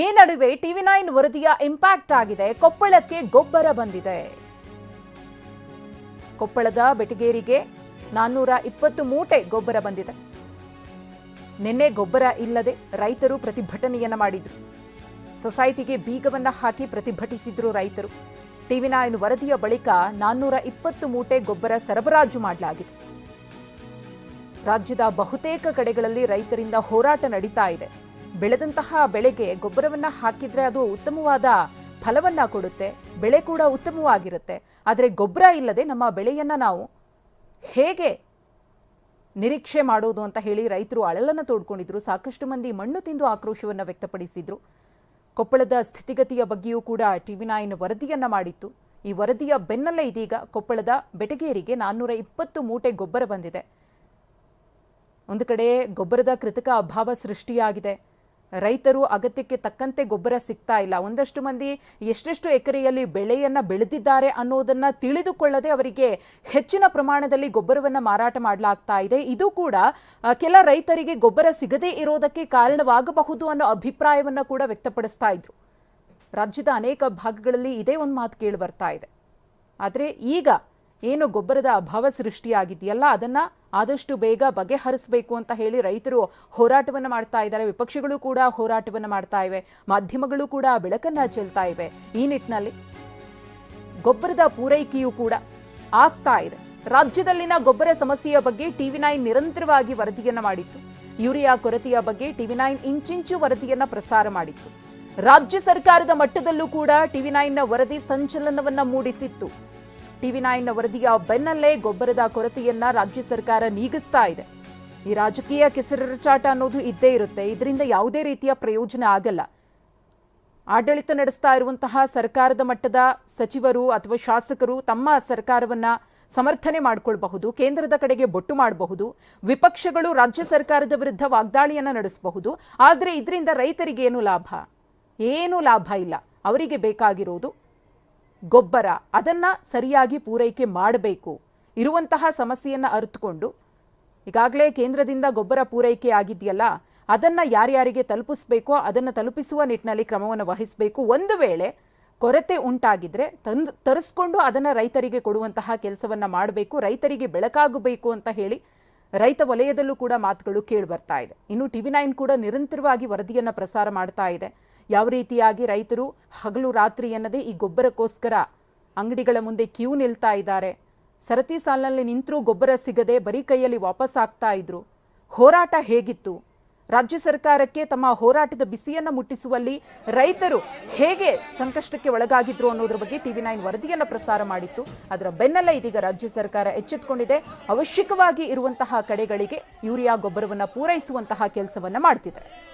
ಈ ನಡುವೆ TV nine ವರದಿಯ ಇಂಪ್ಯಾಕ್ಟ್ ಆಗಿದೆ. ಕೊಪ್ಪಳಕ್ಕೆ ಗೊಬ್ಬರ ಬಂದಿದೆ. ಕೊಪ್ಪಳದ ಬೆಟಗೇರಿಗೆ ನಾನ್ನೂರ ಇಪ್ಪತ್ತು ಮೂಟೆ ಗೊಬ್ಬರ ಬಂದಿದೆ. ನಿನ್ನೆ ಗೊಬ್ಬರ ಇಲ್ಲದೆ ರೈತರು ಪ್ರತಿಭಟನೆಯನ್ನ ಮಾಡಿದ್ರು. ಸೊಸೈಟಿಗೆ ಬೀಗವನ್ನ ಹಾಕಿ ಪ್ರತಿಭಟಿಸಿದ್ರು ರೈತರು. ಟಿವಿ ನೈನ್ ವರದಿಯ ಬಳಿಕ ನಾನ್ನೂರ ಇಪ್ಪತ್ತು ಮೂಟೆ ಗೊಬ್ಬರ ಸರಬರಾಜು ಮಾಡಲಾಗಿದೆ. ರಾಜ್ಯದ ಬಹುತೇಕ ಕಡೆಗಳಲ್ಲಿ ರೈತರಿಂದ ಹೋರಾಟ ನಡೀತಾ ಇದೆ. ಬೆಳೆದಂತಹ ಬೆಳೆಗೆ ಗೊಬ್ಬರವನ್ನು ಹಾಕಿದರೆ ಅದು ಉತ್ತಮವಾದ ಫಲವನ್ನ ಕೊಡುತ್ತೆ, ಬೆಳೆ ಕೂಡ ಉತ್ತಮವಾಗಿರುತ್ತೆ. ಆದರೆ ಗೊಬ್ಬರ ಇಲ್ಲದೆ ನಮ್ಮ ಬೆಳೆಯನ್ನು ನಾವು ಹೇಗೆ ನಿರೀಕ್ಷೆ ಮಾಡೋದು ಅಂತ ಹೇಳಿ ರೈತರು ಅಳಲನ್ನು ತೋಡ್ಕೊಂಡಿದ್ರು. ಸಾಕಷ್ಟು ಮಂದಿ ಮಣ್ಣು ತಿಂದು ಆಕ್ರೋಶವನ್ನು ವ್ಯಕ್ತಪಡಿಸಿದ್ರು. ಕೊಪ್ಪಳದ ಸ್ಥಿತಿಗತಿಯ ಬಗ್ಗೆಯೂ ಕೂಡ ಟಿ ವಿ ನೈನ್ ವರದಿಯನ್ನು ಮಾಡಿತ್ತು. ಈ ವರದಿಯ ಬೆನ್ನಲ್ಲೇ ಇದೀಗ ಕೊಪ್ಪಳದ ಬೆಟಗೇರಿಗೆ ನಾನ್ನೂರ ಇಪ್ಪತ್ತು ಮೂಟೆ ಗೊಬ್ಬರ ಬಂದಿದೆ. ಒಂದು ಕಡೆ ಗೊಬ್ಬರದ ಕೃತಕ ಅಭಾವ ಸೃಷ್ಟಿಯಾಗಿದೆ. ರೈತರು ಅಗತ್ಯಕ್ಕೆ ತಕ್ಕಂತೆ ಗೊಬ್ಬರ ಸಿಗ್ತಾ ಇಲ್ಲ. ಒಂದಷ್ಟು ಮಂದಿ ಎಷ್ಟೆಷ್ಟು ಎಕರೆಯಲ್ಲಿ ಬೆಳೆಯನ್ನು ಬೆಳೆದಿದ್ದಾರೆ ಅನ್ನೋದನ್ನ ತಿಳಿದುಕೊಳ್ಳದೆ ಅವರಿಗೆ ಹೆಚ್ಚಿನ ಪ್ರಮಾಣದಲ್ಲಿ ಗೊಬ್ಬರವನ್ನು ಮಾರಾಟ ಮಾಡಲಾಗ್ತಾ ಇದೆ. ಇದು ಕೂಡ ಕೆಲ ರೈತರಿಗೆ ಗೊಬ್ಬರ ಸಿಗದೇ ಇರೋದಕ್ಕೆ ಕಾರಣವಾಗಬಹುದು ಅನ್ನೋ ಅಭಿಪ್ರಾಯವನ್ನ ಕೂಡ ವ್ಯಕ್ತಪಡಿಸ್ತಾ ಇದ್ರು. ರಾಜ್ಯದ ಅನೇಕ ಭಾಗಗಳಲ್ಲಿ ಇದೇ ಒಂದು ಮಾತು ಕೇಳಿ ಬರ್ತಾ ಇದೆ. ಆದರೆ ಈಗ ಏನು ಗೊಬ್ಬರದ ಅಭಾವ ಸೃಷ್ಟಿಯಾಗಿದೆಯಲ್ಲ, ಅದನ್ನ ಆದಷ್ಟು ಬೇಗ ಬಗೆಹರಿಸಬೇಕು ಅಂತ ಹೇಳಿ ರೈತರು ಹೋರಾಟವನ್ನು ಮಾಡ್ತಾ ಇದ್ದಾರೆ. ವಿಪಕ್ಷಗಳು ಕೂಡ ಹೋರಾಟವನ್ನು ಮಾಡ್ತಾ ಇವೆ. ಮಾಧ್ಯಮಗಳು ಕೂಡ ಬೆಳಕನ್ನು ಚೆಲ್ತಾ ಇವೆ. ಈ ನಿಟ್ಟಿನಲ್ಲಿ ಗೊಬ್ಬರದ ಪೂರೈಕೆಯೂ ಕೂಡ ಆಗ್ತಾ ಇದೆ. ರಾಜ್ಯದಲ್ಲಿನ ಗೊಬ್ಬರ ಸಮಸ್ಯೆಯ ಬಗ್ಗೆ ಟಿವಿ ನೈನ್ ನಿರಂತರವಾಗಿ ವರದಿಯನ್ನು ಮಾಡಿತ್ತು. ಯೂರಿಯಾ ಕೊರತೆಯ ಬಗ್ಗೆ ಟಿವಿ ನೈನ್ ಇಂಚಿಂಚು ವರದಿಯನ್ನು ಪ್ರಸಾರ ಮಾಡಿತ್ತು. ರಾಜ್ಯ ಸರ್ಕಾರದ ಮಟ್ಟದಲ್ಲೂ ಕೂಡ ಟಿವಿ ನೈನ್ನ ವರದಿ ಸಂಚಲನವನ್ನು ಮೂಡಿಸಿತ್ತು. ಟಿವಿ ನೈನ್ ವರದಿಯ ಬೆನ್ನಲ್ಲೇ ಗೊಬ್ಬರದ ಕೊರತೆಯನ್ನ ರಾಜ್ಯ ಸರ್ಕಾರ ನೀಗಿಸ್ತಾ ಇದೆ. ಈ ರಾಜಕೀಯ ಕೆಸರಚಾಟ ಅನ್ನೋದು ಇದ್ದೇ ಇರುತ್ತೆ. ಇದರಿಂದ ಯಾವುದೇ ರೀತಿಯ ಪ್ರಯೋಜನ ಆಗಲ್ಲ. ಆಡಳಿತ ನಡೆಸ್ತಾ ಇರುವಂತಹ ಸರ್ಕಾರದ ಮಟ್ಟದ ಸಚಿವರು ಅಥವಾ ಶಾಸಕರು ತಮ್ಮ ಸರ್ಕಾರವನ್ನ ಸಮರ್ಥನೆ ಮಾಡಿಕೊಳ್ಬಹುದು, ಕೇಂದ್ರದ ಕಡೆಗೆ ಬೊಟ್ಟು ಮಾಡಬಹುದು, ವಿಪಕ್ಷಗಳು ರಾಜ್ಯ ಸರ್ಕಾರದ ವಿರುದ್ಧ ವಾಗ್ದಾಳಿಯನ್ನು ನಡೆಸಬಹುದು, ಆದರೆ ಇದರಿಂದ ರೈತರಿಗೆ ಏನು ಲಾಭ? ಏನು ಲಾಭ ಇಲ್ಲ. ಅವರಿಗೆ ಬೇಕಾಗಿರೋದು ಗೊಬ್ಬರ ಅದನ್ನ ಸರಿಯಾಗಿ ಪೂರೈಕೆ ಮಾಡಬೇಕು. ಇರುವಂತಹ ಸಮಸ್ಯೆಯನ್ನು ಅರಿತುಕೊಂಡು, ಈಗಾಗಲೇ ಕೇಂದ್ರದಿಂದ ಗೊಬ್ಬರ ಪೂರೈಕೆ ಆಗಿದೆಯಲ್ಲ, ಅದನ್ನ ಯಾರ್ಯಾರಿಗೆ ತಲುಪಿಸ್ಬೇಕೋ ಅದನ್ನು ತಲುಪಿಸುವ ನಿಟ್ಟಿನಲ್ಲಿ ಕ್ರಮವನ್ನು ವಹಿಸಬೇಕು. ಒಂದು ವೇಳೆ ಕೊರತೆ ಉಂಟಾಗಿದ್ರೆ ತಂದು, ತರಿಸ್ಕೊಂಡು ಅದನ್ನು ರೈತರಿಗೆ ಕೊಡುವಂತಹ ಕೆಲಸವನ್ನ ಮಾಡಬೇಕು, ರೈತರಿಗೆ ಬೆಳಕಾಗಬೇಕು ಅಂತ ಹೇಳಿ ರೈತ ವಲಯದಲ್ಲೂ ಕೂಡ ಮಾತುಗಳು ಕೇಳಿ ಬರ್ತಾ ಇದೆ. ಇನ್ನು ಟಿವಿ ನೈನ್ ಕೂಡ ನಿರಂತರವಾಗಿ ವರದಿಯನ್ನ ಪ್ರಸಾರ ಮಾಡ್ತಾ ಇದೆ. ಯಾವ ರೀತಿಯಾಗಿ ರೈತರು ಹಗಲು ರಾತ್ರಿ ಎನ್ನದೇ ಈ ಗೊಬ್ಬರಕ್ಕೋಸ್ಕರ ಅಂಗಡಿಗಳ ಮುಂದೆ ಕ್ಯೂ ನಿಲ್ತಾ ಇದ್ದಾರೆ? ಸರತಿ ಸಾಲಿನಲ್ಲಿ ನಿಂತರೂ ಗೊಬ್ಬರ ಸಿಗದೆ ಬರೀ ಕೈಯಲ್ಲಿ ವಾಪಸ್ ಆಗ್ತಾ ಇದ್ರು. ಹೋರಾಟ ಹೇಗಿತ್ತು? ರಾಜ್ಯ ಸರ್ಕಾರಕ್ಕೆ ತಮ್ಮ ಹೋರಾಟದ ಬಿಸಿಯನ್ನ ಮುಟ್ಟಿಸುವಲ್ಲಿ ರೈತರು ಹೇಗೆ ಸಂಕಷ್ಟಕ್ಕೆ ಒಳಗಾಗಿದ್ರು ಅನ್ನೋದ್ರ ಬಗ್ಗೆ ಟಿವಿ ನೈನ್ ವರದಿಯನ್ನ ಪ್ರಸಾರ ಮಾಡಿತ್ತು. ಅದರ ಬೆನ್ನಲ್ಲೇ ಇದೀಗ ರಾಜ್ಯ ಸರ್ಕಾರ ಎಚ್ಚೆತ್ತುಕೊಂಡಿದೆ ಅವಶ್ಯಕವಾಗಿ ಇರುವಂತಹ ಕಡೆಗಳಿಗೆ ಯೂರಿಯಾ ಗೊಬ್ಬರವನ್ನ ಪೂರೈಸುವಂತಹ ಕೆಲಸವನ್ನ ಮಾಡ್ತಿದೆ